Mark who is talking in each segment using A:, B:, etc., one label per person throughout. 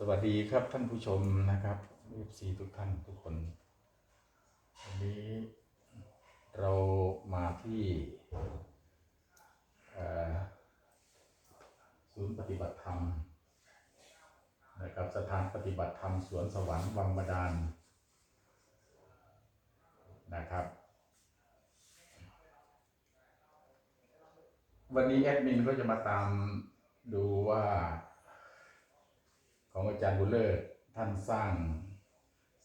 A: สวัสดีครับท่านผู้ชมนะครับเอฟซีทุกท่านทุกคน วันนี้เรามาที่ศูนย์ปฏิบัติธรรมนะครับสถานปฏิบัติธรรมสวนสวรรค์วังบาดาลนะครับ วันนี้แอดมินก็จะมาตามดูว่า ของอาจารย์บุญเลิศท่านสร้าง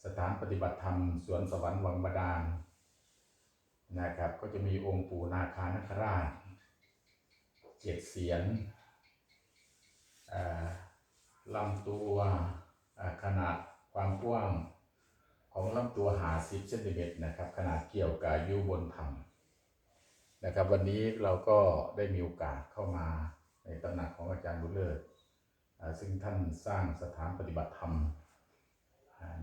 A: สถานปฏิบัติธรรมสวนสวรรค์วังบาดาลนะครับ ก็จะมีองค์ปู่นาคานคราชเจ็ดเสียนลำตัวขนาดความกว้างของลำตัวหาสิบเซนติเมตรนะครับ ขนาดเกี่ยวกับยุบนธรรมนะครับ วันนี้เราก็ได้มีโอกาสเข้ามาในตำหนักของอาจารย์บุญเลิศอ่า ซึ่งท่านสร้างสถานปฏิบัติธรรม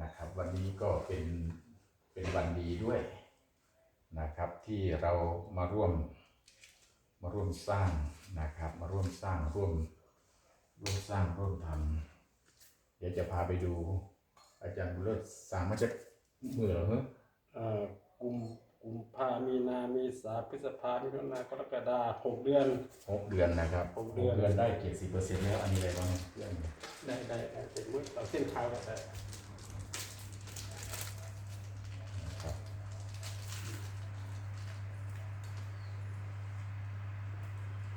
A: นะครับ วันนี้ก็เป็นเป็นวันดีด้วยนะครับ ที่เรามาร่วมมาร่วมสร้างนะครับ มาร่วมสร้างร่วมร่วมสร้างร่วมทำเดี๋ยวจะพาไปดู อาจารย์บุญเลิศสร้างมาจากเมื่อเหรอเนอะ
B: เออกุม กุมภามีนาเมีสาพฤษภามิถุนากรกฎาหกเดือน
A: หกเดือนนะครับ
B: หกเดือน
A: เดือนได้เจ็ดสิบเปอร์เซ็นต์แล้วอันนี้อะไรบ้างเพื่อน
B: ได้ได้ได้เป็นมือเราเส้นขาวก็ได้
A: นะครับ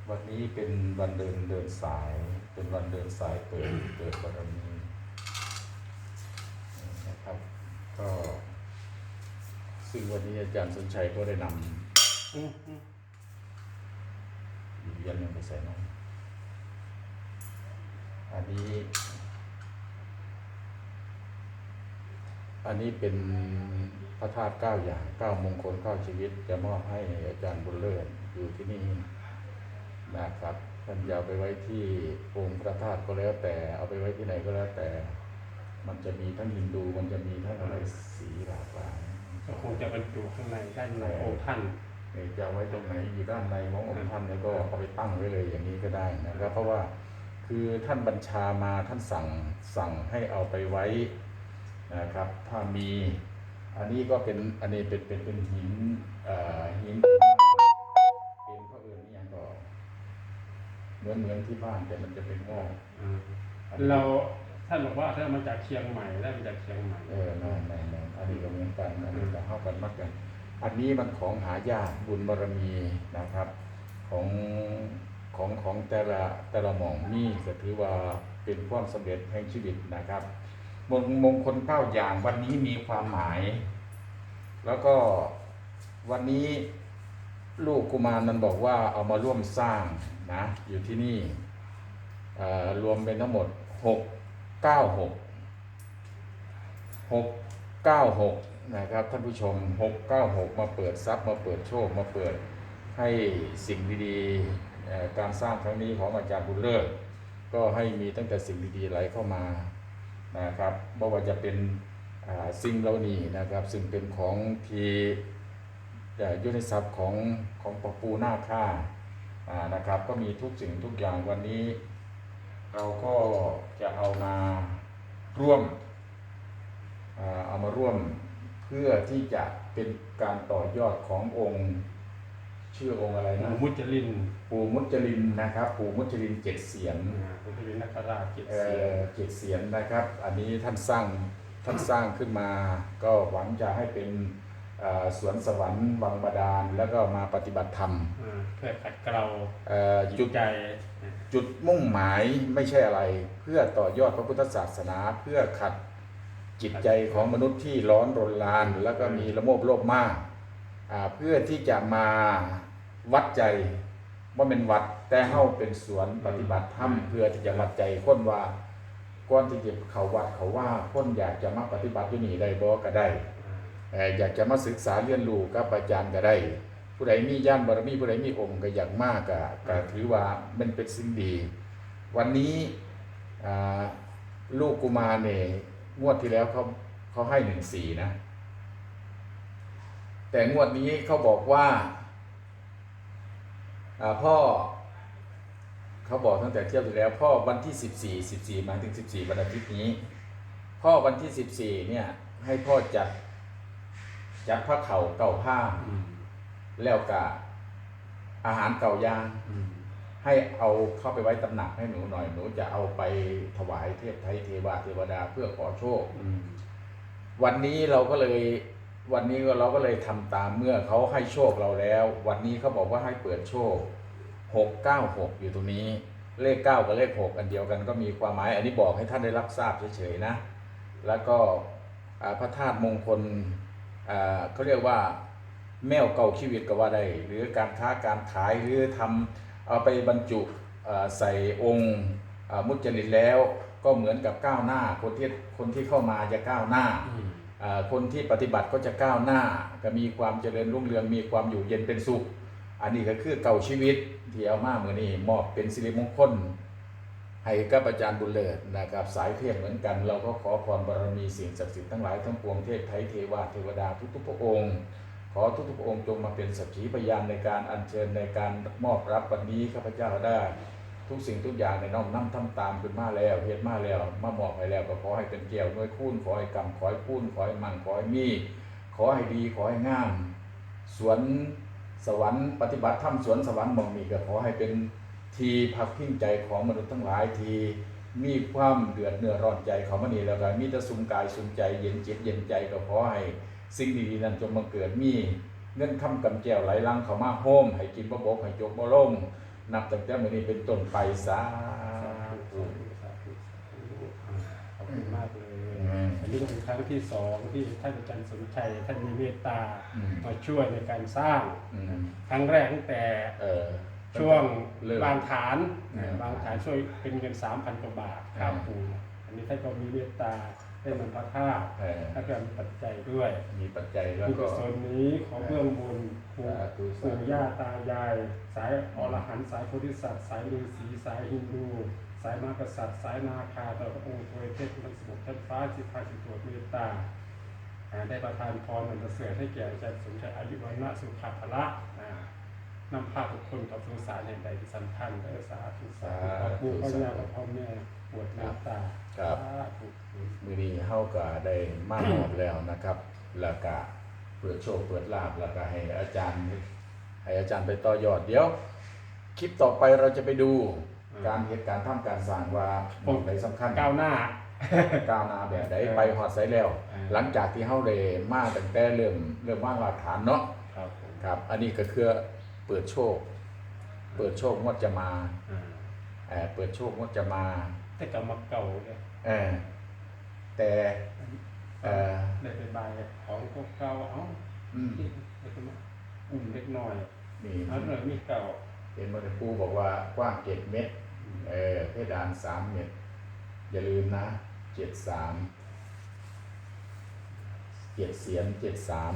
A: วันนี้เป็นวันเดินเดินสาย เป็นวันเดินสายเปิดเปิดบารมีนะครับ ก็ ซึ่ง วันนี้อาจารย์สนชัยก็ได้นำยญหนึ่งไปใส่น้องอันนี้ อันนี้เป็นพระธาตุเก้าอย่างเก้ามงคลเก้าชีวิต จะมอบให้อาจารย์บุญเลิศอยู่ที่นี่นะครับท่านจะเอาไปไว้ที่องค์พระธาตุก็แล้วแต่ เอาไปไว้ที่ไหนก็แล้วแต่ มันจะมีทั้งฮินดู มันจะมีทั้งอะไรสีหลากหลาย
B: ก็คงจะบรรจุข้างในด้านในองค์ท่าน
A: เอ่อจะเอาไว้ตรงไหนอยู่ด้านในขององค์ท่านแล้วก็เอาไปตั้งไว้เลยอย่างนี้ก็ได้นะครับเพราะว่าคือท่านบัญชามาท่านสั่งสั่งให้เอาไปไว้นะครับ ถ้ามีอันนี้ก็เป็นอันนี้เป็นเป็นเป็นหินเอ่อหินเป็นพระเอิญนี่ยังก็เหมือนเหมือนที่บ้านแต่มันจะเป็นงอก
B: อ่า
A: อันนี้
B: เรา ท่านบอกว่าท่านมาจากเชียงใหม่ได้มาจากเชียงใหม่
A: เออนั่นนั่นนั่นอันนี้ก็เหมือนกันอันนี้ก็เข้ากันมากกัน อันนี้มันของหายากบุญบารมีนะครับ ของของของแต่ละแต่ละหม่องนี่ก็ถือว่าเป็นความสำเร็จแห่งชีวิตนะครับ มงมงคลเก้าอย่างวันนี้มีความหมาย แล้วก็วันนี้ลูกกุมารมันบอกว่าเอามาร่วมสร้างนะอยู่ที่นี่เอ่อรวมเป็นทั้งหมดหก เก้าหกหกเก้าหกนะครับท่านผู้ชมหกเก้าหกมาเปิดทรัพย์มาเปิดโชคมาเปิดให้สิ่งดีๆการสร้างครั้งนี้ของอาจารย์บุญเลิศก็ให้มีตั้งแต่สิ่งดีๆไหลเข้ามานะครับไม่ว่าจะเป็นสิ่งเหล่านี้นะครับ ซึ่งเป็นของที่เอ่ออยู่ในทรัพย์ของของปะปูหน้าค่านะครับ ก็มีทุกสิ่งทุกอย่างวันนี้ เราก็จะเอามาร่วมอ่าเอามาร่วมเพื่อที่จะเป็นการต่อยอดขององค์ ชื่อองค์อะไร
B: หลว
A: นะ
B: งมุจลิน
A: ปู่มุจลินนะครับปู่มุจลินเจ็ดเสียน
B: อ่ามุจลินนักราชเจ็ด
A: เอ่
B: เสีย
A: อนเจ็ดเสียนนะครับ อันนี้ท่านสร้างท่านสร้างขึ้นมา ก็หวังจะให้เป็นเอ่อสวนสวรรค์วังบาดาลแล้วก็มาปฏิบัติธรรม
B: อ่าเพื่อขัดเกลา
A: เอ่อ
B: จิ
A: จุ
B: ต
A: ด
B: ใจ
A: จุดมุ่งหมายไม่ใช่อะไร เพื่อต่อยอดพระพุทธศาสนาเพื่อขัดจิตใจของมนุษย์ที่ร้อนรนลาน แล้วก็มีละโมบโลภมาก เพื่อที่จะมาวัดใจว่าเป็นวัดแต่เฮ้าเป็นสวนปฏิบัติธรรมเพื่อที่จะวัดใจคนว่าก่อนที่จะเขาวัดเขาว่าคนอยากจะมาปฏิบัติอยู่นี่ได้บ่ก็ได้
B: อ
A: ยากจะมาศึกษาเรียนรู้กับอาจารย์ก็ได้ ผู้ใดมีญาณบารมีผู้ใดมีองค์ก็อย่ากมากก็ก็ถือว่ามันเป็นสิ่งดี วันนี้ลูกกุมารเนี่ยงวดที่แล้วเขาเขาให้หนึ่งสี่นะ แต่งวดนี้เขาบอกว่าพ่อเขาบอกตั้งแต่เที่ยวที่แล้ว พ่อวันที่สิบสี่สิบสี่มาถึงสิบสี่วันอาทิตย์นี้ พ่อวันที่สิบสี่เนี่ย ให้พ่อจัดจัดผ้าเข่าเก่าผ้า แล้วกะอาหารเก่าย่างให้เอาเข้าไปไว้ตำหนักให้หนูหน่อยหนูจะเอาไปถวายเทพไทยเทวาเทวดาเพื่อขอโชควันนี้เราก็เลย วันนี้เราก็เลยทำตามเมื่อเขาให้โชคเราแล้ว วันนี้เขาบอกว่าให้เปิดโชคหกเก้าหกอยู่ตรงนี้ เลขเก้ากับเลขหกอันเดียวกันก็มีความหมาย อันนี้บอกให้ท่านได้รับทราบเฉยๆนะ แล้วก็พระธาตุมงคลเขาเรียกว่า แมวเก่าชีวิตก็ว่าได้ หรือการค้าการขายหรือทำเอาไปบรรจุใส่องค์มุจลิตแล้วก็เหมือนกับก้าวหน้า คนที่คนที่เข้ามาจะก้าวหน้า คนที่ปฏิบัติก็จะก้าวหน้า ก็มีความเจริญรุ่งเรืองมีความอยู่เย็นเป็นสุข อันนี้ก็คือเก่าชีวิตที่เอามาเหมื่อนี้มอบเป็นสิริมงคลให้กับอาจารย์บุญเลิศนะครับสายเทพเหมือนกัน เราก็ขอพรบารมีสิ่งศักดิ์สิทธิ์ทั้งหลายทั้งปวงเทพไทยเทวาเทวดาทุกๆพระองค์ ขอทุกๆองค์จงมาเป็นสักขีพยานในการอัญเชิญในการมอบรับวันนี้ข้าพเจ้าได้ทุกสิ่งทุกอย่างในน้อมนำทำตามขึ้นมาแล้วเฮ็ดมาแล้วมามอบให้แล้วก็ขอให้เป็นเกี่ยวด้วยคูณขอให้กำขอให้คูณขอให้มั่งขอให้มี ขอให้ดีขอให้งามสวนสวรรค์ปฏิบัติธรรมสวนสวรรค์มองมีก็ขอให้เป็นทีพักพิงใจของมนุษย์ทั้งหลายทีมีความเดือดเนื้อร้อนใจของมันนี่แล้วก็มีแต่สุมกายสุมใจเย็นจิตเย็นใจก็ขอให้ สิ่งดีๆนั้นจงบังเกิดมีเงินคำกำแก้วไหลลังเข้ามาโฮมให้กินบ่บกให้จกบ่ลงนับตั้งแต่มื้อนี้เป็นต้นไปสา
B: สาธุ
A: ธุ
B: สาธุสาธุอ่าขอบคุณมากเลย
A: อืม
B: อันนี้ก็เป็นครั้งที่สองที่ท่านอาจารย์สมชัยท่านมีเมตตา
A: อืม
B: มาช่วยในการสร้าง
A: อืม
B: ครั้งแรกตั้งแต่
A: เออ
B: ช่วง
A: เริ่ม
B: บางฐาน
A: อืม
B: บางฐานช่วยเป็นเงิน3,000กว่าบาท
A: อืม
B: ครับปูอันนี้ท่านก็มีเมตตา ได้นำพระธาตุ
A: เออ
B: ถ้าเกิดปัจจัยด้วย
A: มีปัจจัยแล้ว
B: บุญ
A: ก็
B: กุศลนี้ขอเบื้องบนปู่
A: สาธุสาธุ
B: ปู่ย่าตายาย สายอรหันต์สายโพธิสัตว์สายฤาษีสายฮินดู สายมากษัตริย์สายนาคาต่อพระองค์ทวยเทพมันสมุทรชั้นฟ้าสิพาสิตรวจเมตตาอ่าได้ประทานพรอันประเสริฐให้แก่อาจารย์สมชัยอายุวันะสุขภาละอ่านำพาทุกคนต่อสงสารแห่งใดที่สำคัญเด้อสาธุสาธุขอปู่พระยาพระพ่อแม่ป วดเมตตา
A: ครับ
B: สาธุ
A: มือนี้เฮาก็ได้มาหมดแล้วนะครับแล้วก็เปิดโชคเปิดลาบแล้วก็ให้อาจารย์ ให้อาจารย์ไปต่อยอดเดี๋ยว คลิปต่อไปเราจะไปดู
B: อืม
A: การเหตุการณ์ทำการสร้างว่าหมองใดสำคัญ
B: ก้าวหน้า
A: ก้าวหน้าแบบใดไปฮอดไสแล้ว
B: เออ
A: หลังจากที่เฮาได้มาตั้งแต่เริ่มเริ่มวางรากฐานเนาะ
B: ครับผม
A: ครับ อันนี้ก็คือเปิดโชค เปิดโชคงวดจะมา
B: อ่า
A: เอ่อเปิดโชคงวดจะมา
B: แต่ก็มาเก่าเลย
A: เออแต่เอ่อ
B: ได้ไปบายของเก่าๆเอ้า
A: อืม
B: ที่เล็กน้อยอุ่มเล็กน้อย
A: นี่
B: เอาเลยมีเก่า
A: เห็นมันครูบอกว่ากว้างเจ็ดเมตรเออเพดานสามเมตร อย่าลืมนะเจ็ดสามเจ็ดเสียนเจ็ดสาม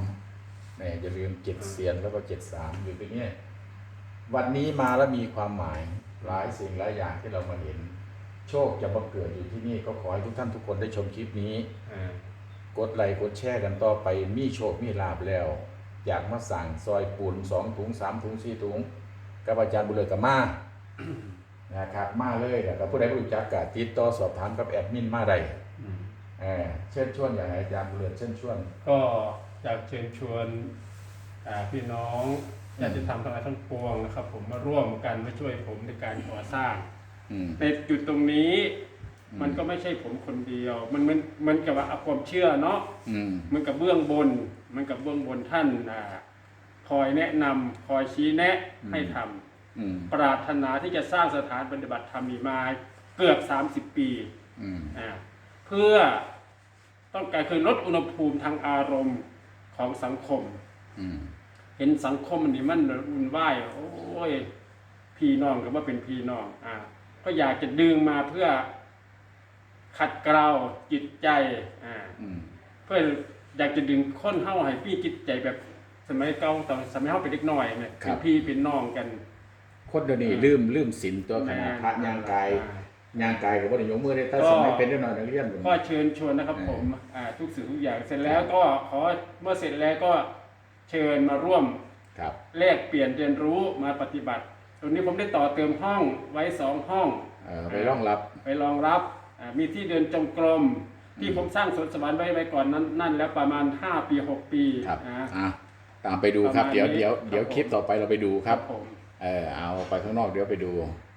A: เนี่ยอย่าลืมเจ็ดเสียนแล้วก็เจ็ดสามอยู่ตรงเนี้ยวันนี้มาแล้วมีความหมายหลายสิ่งหลายอย่างที่เรามาเห็น โชคจะบังเกิดอยู่ที่นี่ก็ขอให้ทุกท่านทุกคนได้ชมคลิปนี้
B: อ่าก
A: ดไลค์กดแชร์กันต่อไปมีโชคมีลาบแล้ว อยากมาสั่งซอยปูนสองถุงสามถุงสี่ถุงกับอาจารย์บุญเลยกับมานะครับมาเลยแล้วก็ผู้ใดรู้จักก็ติดต่อสอบถามกับแอดมินมาได้
B: อืม
A: เออเชิญชวนอย่างไรอาจารย์บุญเลยเชิญชวน
B: ก็อยากเชิญชวนอ่าพี่น้องญาติธรรมทั้งหลายทั้งปวงนะครับ ผมมาร่วมกันมาช่วยผมในการก่อสร้าง
A: อืม
B: ในจุดตรงนี้
A: อืม
B: มันก็ไม่ใช่ผมคนเดียว มันมันมันกับว่าเอาความเชื่อเนาะ
A: อืม
B: มันกับเบื้องบน มันกับเบื้องบนท่านอ่าคอยแนะนำคอยชี้แนะให้ทำ
A: อืม
B: ปรารถนาที่จะสร้างสถานปฏิบัติธรรมนี้มาเกือบ30ปี
A: อืม
B: อ่าเพื่อต้องการคือลดอุณหภูมิทางอารมณ์ของสังคม
A: อืม
B: เห็นสังคมมันนี่มันอุ่นวายโอ้ยพี่น้องก็ว่าเป็นพี่น้องอ่า ก็อยากจะดึงมาเพื่อขัดเกลาจิตใจอ่า
A: อืม
B: เพื่ออยากจะดึงคนเฮาให้พี่จิตใจแบบสมัยเก่าตอนสมัยเฮาเป็นเด็กน้อยเนี่ยเป็นพี่เป็นน้องกัน
A: คนเดี๋ยวนี้ลืมลืมศีลตัวขนาดพระย่างกาย
B: อ่
A: ย่างกายกับว่าได้ยกมือได้ถ้า
B: ก็
A: สมัยเป็นเด็กน้อยนักเรียนผม
B: ก็เชิญชวนนะครับ
A: เออ
B: ผมอ่าทุกสิ่งทุกอย่างเสร็จแล้วก็ขอเมื่อเสร็จแล้วก็เชิญมาร่วม
A: ครับ
B: แลกเปลี่ยนเรียนรู้มาปฏิบัติ ตรงนี้ผมได้ต่อเติมห้องไว้สองห้อง
A: เออไปรองรับ
B: ไปรองรับอ่ามีที่เดินจงกรม ที่ผมสร้างสวนสวรรค์ไว้ไว้ก่อนนั้นนั่นแล้วประมาณ 5 ปี 6 ปี
A: ครับ
B: นะ
A: อะตามไปดูครับ
B: ประมาณ
A: เดี๋ยว
B: นี้
A: เดี๋ยว
B: ครับ
A: เดี๋ยว
B: ผม
A: คลิปต่อไปเราไปดูครับ
B: ผม
A: เออเอาไปข้างนอกเดี๋ยวไปดู
B: ค